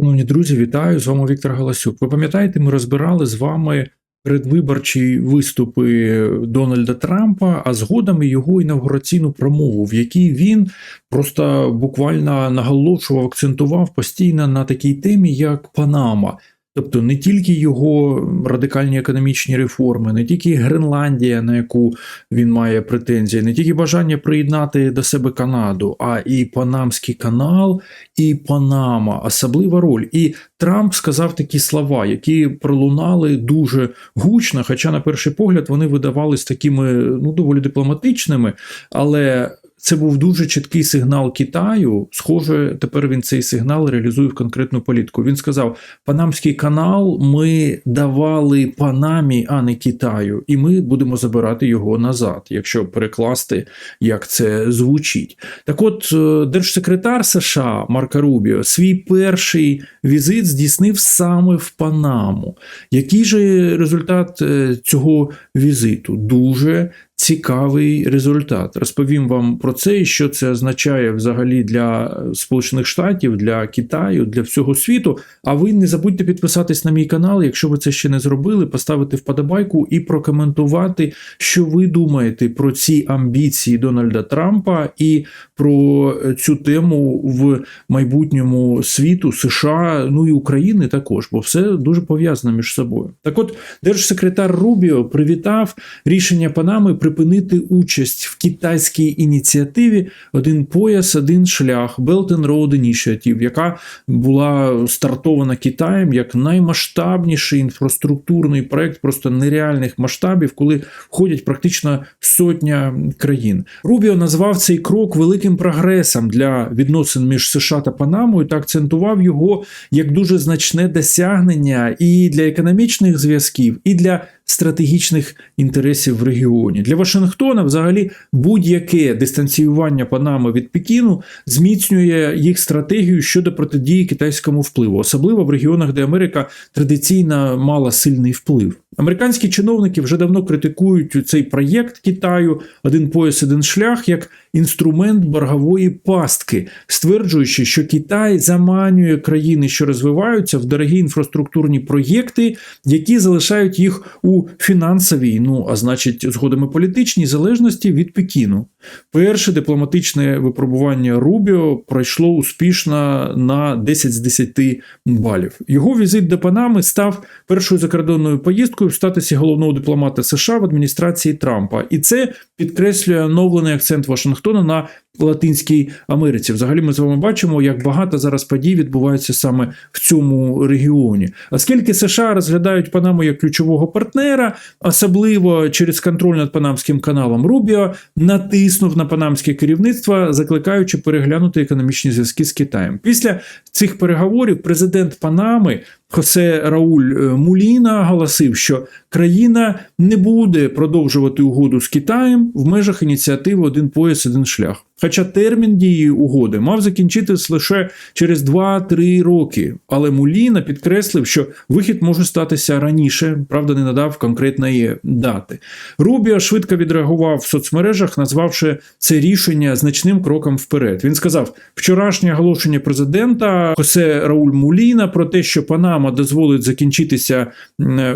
Шановні друзі, вітаю! З вами Віктор Галасюк. Ви пам'ятаєте, ми розбирали з вами передвиборчі виступи Дональда Трампа, а згодом його інавгураційну промову, в якій він просто буквально наголошував, акцентував постійно на такій темі, як Панама. Тобто не тільки його радикальні економічні реформи, не тільки Гренландія, на яку він має претензії, не тільки бажання приєднати до себе Канаду, а і Панамський канал, і Панама, особлива роль. І Трамп сказав такі слова, які пролунали дуже гучно, хоча, на перший погляд, вони видавались такими ну доволі дипломатичними, але це був дуже чіткий сигнал Китаю. Схоже, тепер він цей сигнал реалізує в конкретну політику. Він сказав: Панамський канал ми давали Панамі, а не Китаю, і ми будемо забирати його назад, якщо перекласти, як це звучить. Так, от е, держсекретар США Марка Рубіо свій перший візит здійснив саме в Панаму. Який же результат е, цього візиту? Дуже цікавий результат. Розповім вам про це і що це означає взагалі для Сполучених Штатів, для Китаю, для всього світу. А ви не забудьте підписатись на мій канал, якщо ви це ще не зробили, поставити вподобайку і прокоментувати, що ви думаєте про ці амбіції Дональда Трампа і про цю тему в майбутньому світу США, ну і України також, бо все дуже пов'язано між собою. Так, от держсекретар Рубіо привітав рішення Панами припинити участь в китайській ініціативі Один пояс, один шлях Belt and Road Initiative, яка була стартована Китаєм як наймасштабніший інфраструктурний проект просто нереальних масштабів, коли входять практично сотня країн. Рубіо назвав цей крок великим прогресом для відносин між США та Панамою та акцентував його як дуже значне досягнення і для економічних зв'язків, і для стратегічних інтересів в регіоні. Для Вашингтона, взагалі, будь-яке дистанціювання Панами від Пекіну зміцнює їх стратегію щодо протидії китайському впливу, особливо в регіонах, де Америка традиційно мала сильний вплив. Американські чиновники вже давно критикують цей проєкт Китаю один пояс, один шлях як інструмент боргової пастки, стверджуючи, що Китай заманює країни, що розвиваються в дорогі інфраструктурні проєкти, які залишають їх у фінансовій, ну а значить, згодом і політичній залежності від Пекіну. Перше дипломатичне випробування Рубіо пройшло успішно на 10 з 10 балів. Його візит до Панами став першою закордонною поїздкою в статусі головного дипломата США в адміністрації Трампа, і це підкреслює оновлений акцент Вашингтона на Латинській Америці. Взагалі, ми з вами бачимо, як багато зараз подій відбувається саме в цьому регіоні. Оскільки США розглядають Панаму як ключового партнера, особливо через контроль над Панамським каналом, Рубіо натиснув на панамське керівництво, закликаючи переглянути економічні зв'язки з Китаєм. Після цих переговорів президент Панами Хосе Рауль е, Муліна оголосив, що країна не буде продовжувати угоду з Китаєм в межах ініціативи Один пояс, один шлях. Хоча термін дії угоди мав закінчитись лише через 2-3 роки. Але Муліна підкреслив, що вихід може статися раніше, правда, не надав конкретної дати. Рубіо швидко відреагував в соцмережах, назвавши це рішення значним кроком вперед. Він сказав: вчорашнє оголошення президента Хосе Рауль Муліна про те, що Панама дозволить закінчитися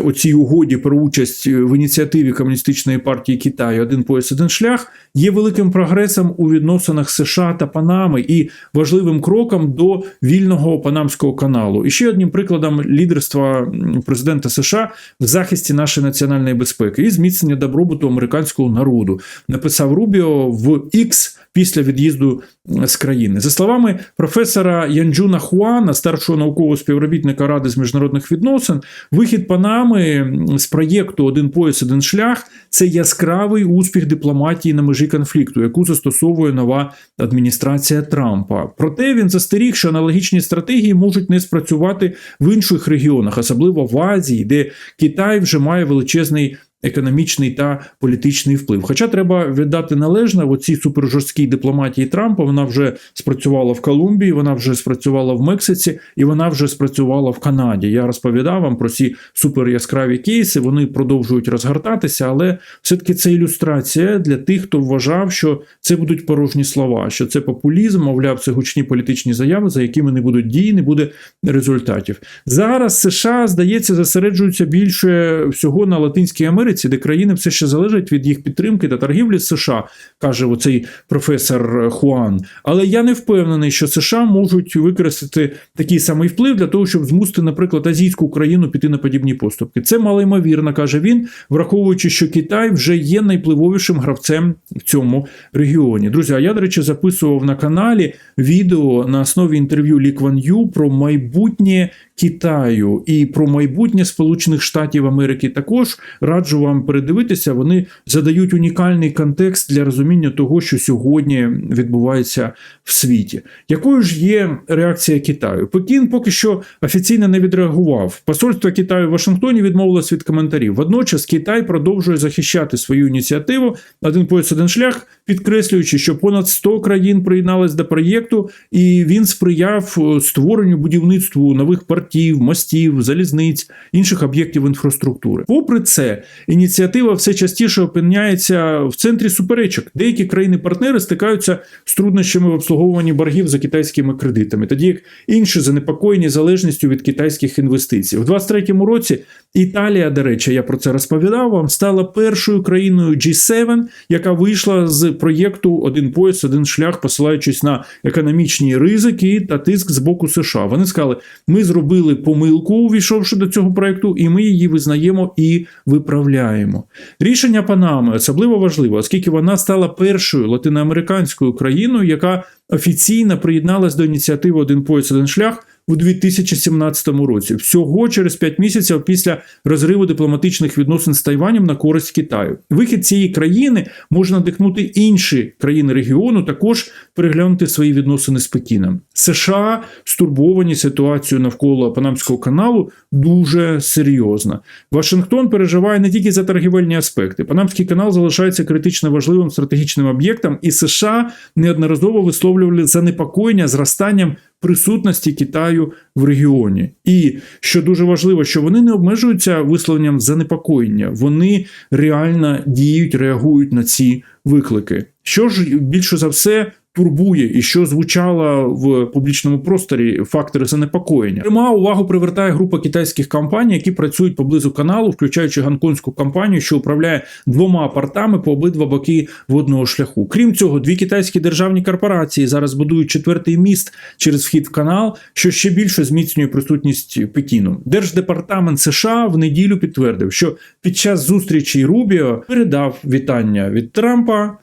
у цій угоді про участь в ініціативі комуністичної партії Китаю Один пояс, один шлях є великим прогресом у відносинах США та Панами і важливим кроком до вільного Панамського каналу. І ще одним прикладом лідерства президента США в захисті нашої національної безпеки і зміцнення добробуту американського народу написав Рубіо в X після від'їзду з країни. За словами професора Янджуна Хуана, старшого наукового співробітника Ради з міжнародних відносин, вихід Панами з проєкту Один пояс, один шлях це яскравий успіх дипломатії на межі конфлікту, яку застосовує нова адміністрація Трампа. Проте він застеріг, що аналогічні стратегії можуть не спрацювати в інших регіонах, особливо в Азії, де Китай вже має величезний економічний та політичний вплив. Хоча треба віддати належне в оцій супержорсткій дипломатії Трампа. Вона вже спрацювала в Колумбії, вона вже спрацювала в Мексиці і вона вже спрацювала в Канаді. Я розповідав вам про ці супер яскраві кейси. Вони продовжують розгортатися, але все-таки це ілюстрація для тих, хто вважав, що це будуть порожні слова, що це популізм, мовляв, це гучні політичні заяви, за якими не будуть дії, не буде результатів. Зараз США, здається, зосереджуються більше всього на Латинській Америці, де країни все ще залежать від їх підтримки та торгівлі з США, каже оцей професор Хуан. Але я не впевнений, що США можуть використати такий самий вплив для того, щоб змусити, наприклад, азійську країну піти на подібні поступки. Це малоймовірно, каже він, враховуючи, що Китай вже є найпливовішим гравцем в цьому регіоні. Друзі, а я, до речі, записував на каналі відео на основі інтерв'ю Лі Кван Ю про майбутнє Китаю і про майбутнє Сполучених Штатів Америки. Також раджу вам передивитися. Вони задають унікальний контекст для розуміння того, що сьогодні відбувається в світі. Якою ж є реакція Китаю? Пекін поки що офіційно не відреагував. Посольство Китаю в Вашингтоні відмовилось від коментарів. Водночас Китай продовжує захищати свою ініціативу. Один пояс, один шлях, підкреслюючи, що понад 100 країн приєднались до проєкту, і він сприяв е, створенню будівництву нових портів, мостів, залізниць, інших об'єктів інфраструктури. Попри це, ініціатива все частіше опиняється в центрі суперечок. Деякі країни-партнери стикаються з труднощами в обслуговуванні боргів за китайськими кредитами, тоді як інші занепокоєні залежністю від китайських інвестицій. У 23-му році Італія, до речі, я про це розповідав вам, стала першою країною G7, яка вийшла з проєкту Один пояс, один шлях, посилаючись на економічні ризики та тиск з боку США. Вони сказали: ми зробили помилку, увійшовши до цього проєкту, і ми її визнаємо і виправляємо. Рішення Панами особливо важливо, оскільки вона стала першою латиноамериканською країною, яка офіційно приєдналась до ініціативи Один пояс, один шлях у 2017 році, всього через 5 місяців після розриву дипломатичних відносин з Тайванем на користь Китаю. Вихід цієї країни може надихнути інші країни регіону також переглянути свої відносини з Пекіном. США стурбовані ситуацією навколо Панамського каналу дуже серйозно. Вашингтон переживає не тільки за торгівельні аспекти. Панамський канал залишається критично важливим стратегічним об'єктом, і США неодноразово висловлювали занепокоєння зростанням присутності Китаю в регіоні. І що дуже важливо, що вони не обмежуються висловленням занепокоєння, вони реально діють, реагують на ці виклики. Що ж більше за все турбує і що звучало в публічному просторі фактори занепокоєння. Пряма увагу привертає група китайських компаній, які працюють поблизу каналу, включаючи гонконгську компанію, що управляє двома портами по обидва боки водного шляху. Крім цього, дві китайські державні корпорації зараз будують четвертий міст через вхід в канал, що ще більше зміцнює присутність Пекіну. Держдепартамент США в неділю підтвердив, що під час зустрічі Рубіо передав вітання від Трампа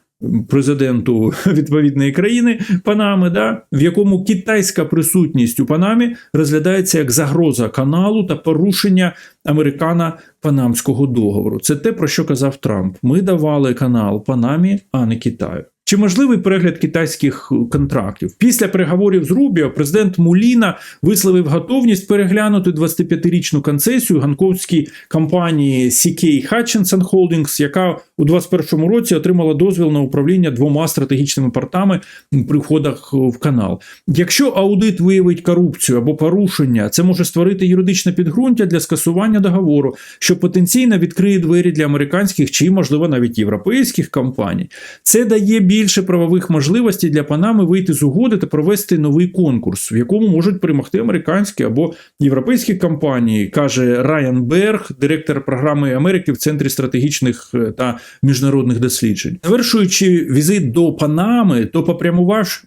президенту відповідної країни Панами, да, в якому китайська присутність у Панамі розглядається як загроза каналу та порушення американо-панамського договору. Це те, про що казав Трамп. Ми давали канал Панамі, а не Китаю. Чи можливий перегляд китайських контрактів? Після переговорів з Рубіо президент Муліна висловив готовність переглянути 25-річну концесію гонконгській компанії CK Hutchinson Holdings, яка у 2021 році отримала дозвіл на управління двома стратегічними портами при входах в канал. Якщо аудит виявить корупцію або порушення, це може створити юридичне підґрунтя для скасування договору, що потенційно відкриє двері для американських чи, можливо, навіть європейських компаній. Це дає більше правових можливостей для Панами вийти з угоди та провести новий конкурс, в якому можуть перемогти американські або європейські компанії, каже Райан Берг, директор програми Америки в Центрі стратегічних та міжнародних досліджень. Завершуючи візит до Панами, то попрямував.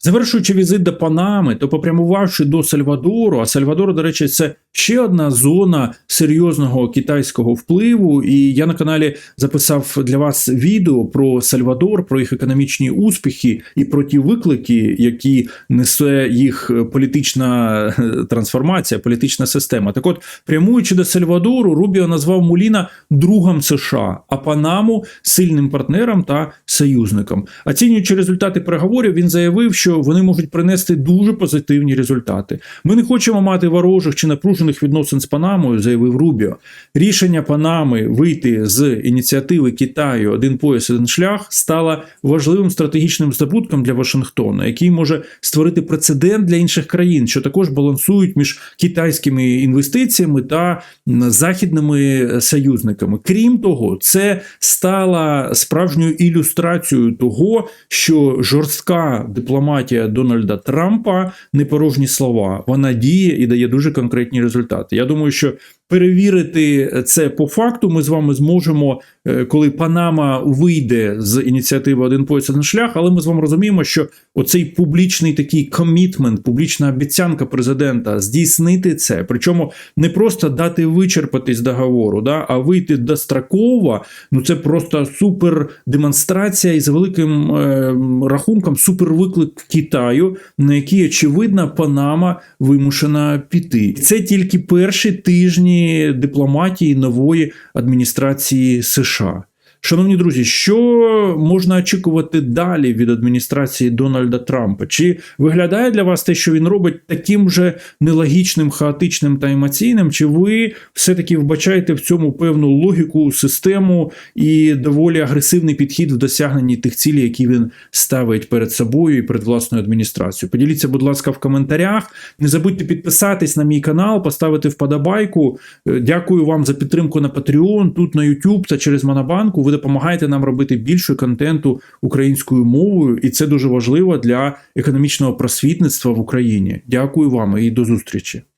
Завершуючи візит до Панами, то попрямувавши до Сальвадору, а Сальвадор, до речі, це ще одна зона серйозного китайського впливу. І я на каналі записав для вас відео про Сальвадор, про їх економічні успіхи і про ті виклики, які несе їх політична трансформація, політична система. Так, от, прямуючи до Сальвадору, Рубіо назвав Муліна другом США, а Панаму сильним партнером та союзником. Оцінюючи результати переговорів, він заявив, що що вони можуть принести дуже позитивні результати. Ми не хочемо мати ворожих чи напружених відносин з Панамою, заявив Рубіо. Рішення Панами вийти з ініціативи Китаю один пояс, один шлях стало важливим стратегічним здобутком для Вашингтона, який може створити прецедент для інших країн, що також балансують між китайськими інвестиціями та західними союзниками. Крім того, це стало справжньою ілюстрацією того, що жорстка дипломатія Дональда Трампа не порожні слова. Вона діє і дає дуже конкретні результати. Я думаю, що перевірити це по факту ми з вами зможемо, е, коли Панама вийде з ініціативи Один пояс, один шлях. Але ми з вами розуміємо, що оцей публічний такий комітмент, публічна обіцянка президента здійснити це, причому не просто дати вичерпатись договору, да, а вийти достроково. Ну це просто супер демонстрація і за великим е, рахунком супервиклик Китаю, на який очевидно Панама вимушена піти. Це тільки перші тижні дипломатії нової адміністрації США. Шановні друзі, що можна очікувати далі від адміністрації Дональда Трампа? Чи виглядає для вас те, що він робить таким же нелогічним, хаотичним та емоційним? Чи ви все-таки вбачаєте в цьому певну логіку, систему і доволі агресивний підхід в досягненні тих цілей, які він ставить перед собою і перед власною адміністрацією? Поділіться, будь ласка, в коментарях. Не забудьте підписатись на мій канал, поставити вподобайку. Е, Дякую вам за підтримку на Patreon, тут на YouTube та через Монобанку. Ви допомагаєте нам робити більше контенту українською мовою, і це дуже важливо для економічного просвітництва в Україні. Дякую вам і до зустрічі.